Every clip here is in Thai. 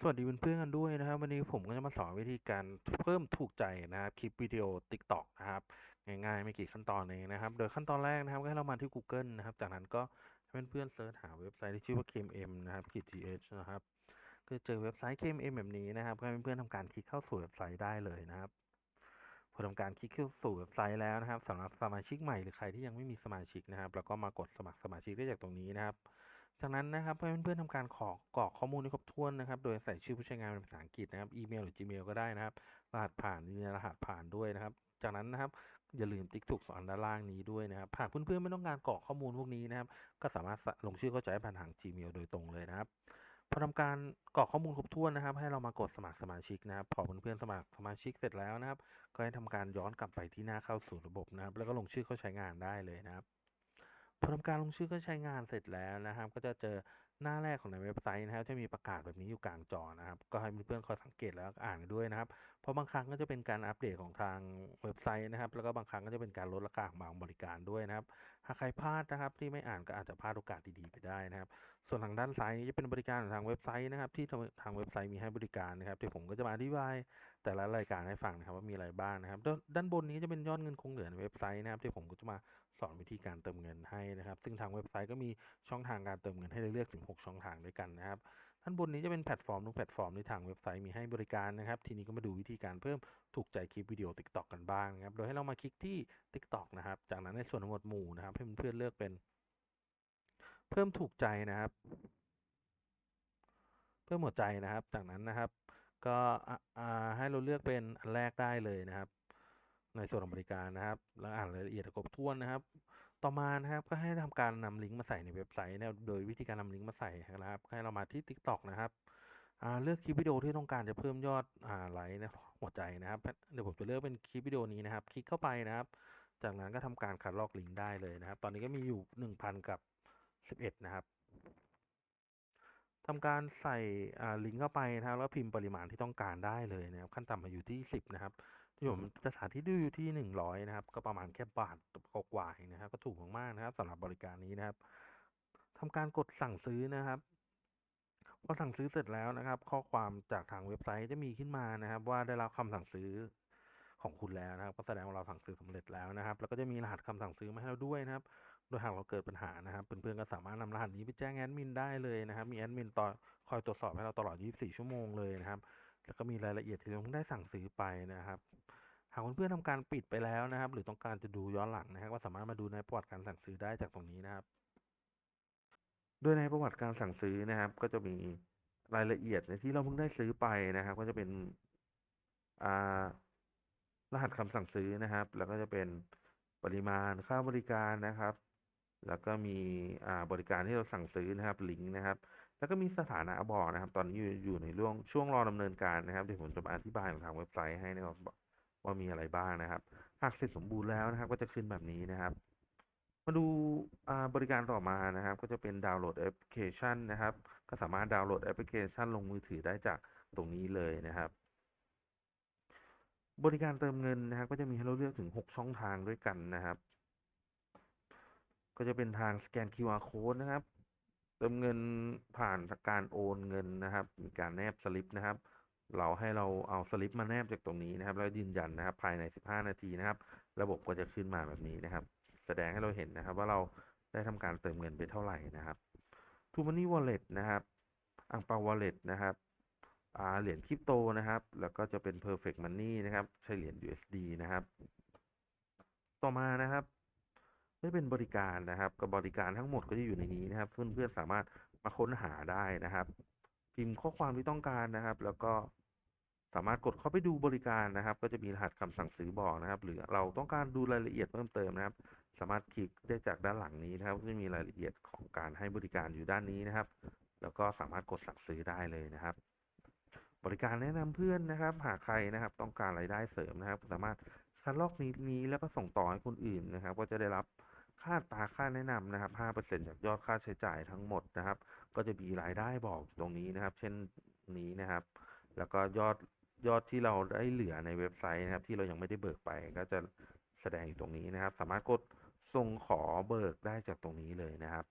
สวัสดีเพื่อนๆกันด้วยนะครับ วันนี้ผมก็จะมาสอนวิธีการเพิ่มถูกใจนะครับคลิปวิดีโอ TikTok นะครับง่ายๆไม่กี่ขั้นตอนเองนะครับ โดยขั้นตอนแรกนะครับก็ให้เรามาที่ Google นะครับ จากนั้นก็ให้เพื่อนๆเสิร์ชหาเว็บไซต์ที่ชื่อว่า KMM นะครับ .th นะครับก็เจอเว็บไซต์ KMM แบบนี้นะครับก็ให้เพื่อนๆทำการคลิกเข้าสู่เว็บไซต์ได้เลยนะครับพอทำการคลิกเข้าสู่เว็บไซต์แล้วนะครับสำหรับสมาชิกใหม่หรือใครที่ยังไม่มีสมาชิกนะครับ แล้วก็มากดสมัครสมาชิกได้จากตรงนี้นะครับ จากนั้นนะครับให้เพื่อนๆทำการขอกรอกข้อมูลให้ครบถ้วนนะครับ โดยใส่ชื่อผู้ใช้งานเป็นภาษาอังกฤษนะครับอีเมลหรือ Gmail ก็ได้นะครับ รหัสผ่านนี่รหัสผ่านด้วยนะครับ จากนั้นนะครับอย่าลืมติ๊กถูกสอนด้านล่างนี้ด้วยนะครับหากเพื่อนๆไม่ต้องการกรอกข้อมูลพวกนี้นะครับ ก็สามารถลงชื่อเข้าใจผ่านทาง Gmail โดยตรงเลยนะครับพอทำการกรอกข้อมูลครบถ้วนนะครับ ให้เรามากดสมัครสมาชิกนะครับ พอเพื่อนๆสมัครสมาชิกเสร็จแล้วนะครับ ก็ให้ทำการย้อนกลับไปที่หน้าเข้าสู่ระบบนะครับ แล้วก็ลงชื่อเข้าใช้งานได้เลยนะครับ พอทำการลงชื่อเข้าใช้งานเสร็จแล้วนะครับ ก็จะเจอหน้าแรกของในเว็บไซต์นะครับจะมีประกาศแบบนี้อยู่กลางจอนะครับ ก็ให้เพื่อนๆคอยสังเกตแล้วอ่านด้วยนะครับ เพราะบางครั้งก็จะเป็นการอัปเดตของทางเว็บไซต์นะครับ แล้วก็บางครั้งก็จะเป็นการลดราคาของบางบริการด้วยนะครับ หากใครพลาดนะครับ ที่ไม่อ่านก็อาจจะพลาดโอกาสดีๆไปได้นะครับ ส่วนทางด้านซ้ายนี้จะเป็นบริการของทางเว็บไซต์นะครับ ที่ทางเว็บไซต์มีให้บริการนะครับที่ผมก็จะมาอธิบายแต่ละรายการให้ฟังนะครับว่ามีอะไรบ้างนะครับ ด้านบนนี้จะเป็นยอดเงินคงเหลือในเว็บไซต์นะครับที่ผมก็จะมา สอนวิธีการเติมเงินให้นะครับ ซึ่งทางเว็บไซต์ก็มีช่องทางการเติมเงินให้เลือกถึง 6 ช่องทางด้วยกันนะครับด้านบนนี้จะเป็นแพลตฟอร์มทุกแพลตฟอร์มที่ทางเว็บไซต์มีให้บริการนะครับ ทีนี้ก็มาดูวิธีการเพิ่มถูกใจคลิปวิดีโอ TikTok กันบ้างนะครับ โดยให้เรามาคลิกที่ TikTok นะครับ จากนั้นในส่วนหมวดหมู่นะครับให้เพื่อนๆเลือกเป็น เพิ่มถูกใจนะครับ เพิ่มหัวใจนะครับ จากนั้นนะครับ ก็ให้เราเลือกเป็นอันแรกได้เลยนะครับ ในส่วนของบริการนะครับแล้วอ่านรายละเอียดครบถ้วนนะครับ ต่อมานะครับก็ให้ทำการนำลิงก์มาใส่ในเว็บไซต์นะโดยวิธีการนำลิงก์มาใส่นะครับ ให้เรามาที่ TikTok นะครับเลือกคลิปวิดีโอที่ต้องการจะเพิ่มยอดไลค์นะหัวใจนะครับเดี๋ยวผมจะเลือกเป็นคลิปวิดีโอนี้นะครับ คลิกเข้าไปนะครับ จากนั้นก็ทำการคัดลอกลิงก์ได้เลยนะครับ ตอนนี้ก็มีอยู่ 1,000 กับ 11 นะครับทำการใส่ลิงก์เข้าไปนะครับแล้วพิมพ์ปริมาณที่ต้องการได้เลยนะครับ ขั้นต่ำมาอยู่ที่ 10 นะครับ ที่ผมจะสาธิตดูอยู่ที่ 100 นะครับ ก็ประมาณแค่บาทกว่าๆนะครับ ก็ถูกมากๆนะครับสำหรับบริการนี้นะครับทำการกดสั่งซื้อนะครับพอสั่งซื้อเสร็จแล้วนะครับ ข้อความจากทางเว็บไซต์จะมีขึ้นมานะครับ ว่าได้รับคำสั่งซื้อของคุณแล้วนะครับ ก็แสดงว่าเราสั่งซื้อสำเร็จแล้วนะครับ แล้วก็จะมีรหัสคำสั่งซื้อมาให้เราด้วยนะครับ โดยหากเราเกิดปัญหานะครับ เพื่อนๆก็สามารถนำรหัสนี้ไปแจ้งแอดมินได้เลยนะครับ มีแอดมินต่อคอยตรวจสอบให้เราตลอด 24 ชั่วโมงเลยนะครับ แล้วก็มีรายละเอียดที่เราได้สั่งซื้อไปนะครับหากเพื่อนๆทำการปิดไปแล้วนะครับ หรือต้องการจะดูย้อนหลังนะครับก็สามารถมาดูในประวัติการสั่งซื้อได้จากตรงนี้นะครับ โดยในประวัติการสั่งซื้อนะครับ ก็จะมีรายละเอียดในที่เราเพิ่งได้ซื้อไปนะครับ ก็จะเป็นรหัสคำสั่งซื้อนะครับ แล้วก็จะเป็นปริมาณค่าบริการนะครับ แล้วก็มีบริการที่เราสั่งซื้อนะครับลิงก์นะครับ แล้วก็มีสถานะบอกนะครับ ตอนนี้อยู่อยู่ในช่วงช่วงรอดำเนินการนะครับเดี๋ยวผมจะมาอธิบายของทางเว็บไซต์ให้นะครับว่ามีอะไรบ้างนะครับ หากเสร็จสมบูรณ์แล้วนะครับ ก็จะขึ้นแบบนี้นะครับ มาดูบริการต่อมานะครับ ก็จะเป็นดาวน์โหลดแอปพลิเคชันนะครับ ก็สามารถดาวน์โหลดแอปพลิเคชันลงมือถือได้จากตรงนี้เลยนะครับบริการเติมเงินนะครับ ก็จะมีให้เราเลือกถึง 6 ช่องทางด้วยกันนะครับ ก็จะเป็นทางสแกน QR code นะครับ เติมเงินผ่านการโอนเงินนะครับ มีการแนบสลิปนะครับ เราให้เราเอาสลิปมาแนบจากตรงนี้นะครับ แล้วยืนยันนะครับ ภายใน 15 นาทีนะครับ ระบบก็จะขึ้นมาแบบนี้นะครับ แสดงให้เราเห็นนะครับ ว่าเราได้ทำการเติมเงินไปเท่าไหร่นะครับ t ูมันนี่วอลเล็ตนะครับอังเปาวอลเล็ตนะครับเหรียญคริปโตนะครับ แล้วก็จะเป็น perfect money นะครับ ใช้เหรียญ USD นะครับ ต่อมานะครับ ไม่เป็นบริการนะครับ กับบริการทั้งหมดก็จะอยู่ในนี้นะครับ เพื่อนๆสามารถมาค้นหาได้นะครับ พิมพ์ข้อความที่ต้องการนะครับ แล้วก็สามารถกดเข้าไปดูบริการนะครับ ก็จะมีรหัสคำสั่งซื้อบอกนะครับ หรือเราต้องการดูรายละเอียดเพิ่มเติมนะครับ สามารถคลิกได้จากด้านหลังนี้นะครับจะมีรายละเอียดของการให้บริการอยู่ด้านนี้นะครับ แล้วก็สามารถกดสั่งซื้อได้เลยนะครับ บริการแนะนำเพื่อนนะครับ หากใครนะครับ ต้องการรายได้เสริมนะครับ สามารถคัดลอกนี้นี้แล้วก็ส่งต่อให้คนอื่นนะครับ ก็จะได้รับ ค่าตาค่าแนะนำนะครับ 5%จากยอดค่าใช้จ่ายทั้งหมดนะครับ ก็จะมีรายได้บอกตรงนี้นะครับ เช่นนี้นะครับ แล้วก็ยอดยอดที่เราได้เหลือในเว็บไซต์นะครับ ที่เรายังไม่ได้เบิกไปก็จะแสดงอยู่ตรงนี้นะครับ สามารถกดส่งขอเบิกได้จากตรงนี้เลยนะครับ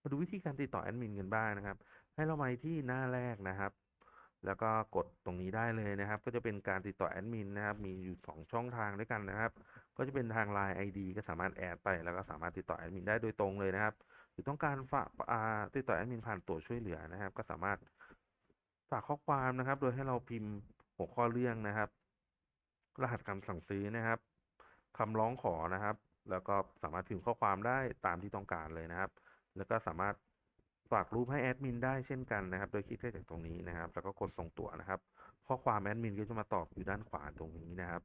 มาดูวิธีการติดต่อแอดมินกันบ้างนะครับ ให้เรามาที่หน้าแรกนะครับ แล้วก็กดตรงนี้ได้เลยนะครับ ก็จะเป็นการติดต่อแอดมินนะครับ มีอยู่ 2 ช่องทางด้วยกันนะครับ ก็จะเป็นทาง Line ID ก็สามารถแอดไป แล้วก็สามารถติดต่อแอดมินได้โดยตรงเลยนะครับ หรือต้องการฝากติดต่อแอดมินผ่านตัวช่วยเหลือนะครับ ก็สามารถฝากข้อความนะครับ โดยให้เราพิมพ์หัวข้อเรื่องนะครับ รหัสคำสั่งซื้อนะครับคำร้องขอนะครับ แล้วก็สามารถพิมพ์ข้อความได้ตามที่ต้องการเลยนะครับ แล้วก็สามารถ ฝากรูปให้แอดมินได้เช่นกันนะครับ โดยคลิกได้จากตรงนี้นะครับ แล้วก็กดส่งตัวนะครับ ข้อความแอดมินก็จะมาตอบอยู่ด้านขวาตรงนี้นะครับ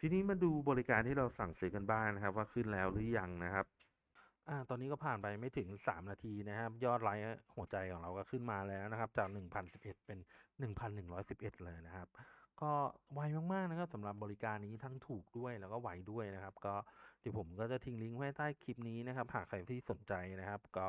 ทีนี้มาดูบริการที่เราสั่งซื้อกันบ้างนะครับ ว่าขึ้นแล้วหรือยังนะครับอ่าตอนนี้ก็ผ่านไปไม่ถึง 3 นาทีนะครับ ยอดไลค์หัวใจของเราก็ขึ้นมาแล้วนะครับ จาก 1,011 เป็น 1,111 เลยนะครับ ก็ไวมากๆนะครับสำหรับบริการนี้ทั้งถูกด้วยแล้วก็ไวด้วยนะครับ ก็เดี๋ยวผมก็จะทิ้งลิงก์ไว้ใต้คลิปนี้นะครับ หากใครที่สนใจนะครับ ก็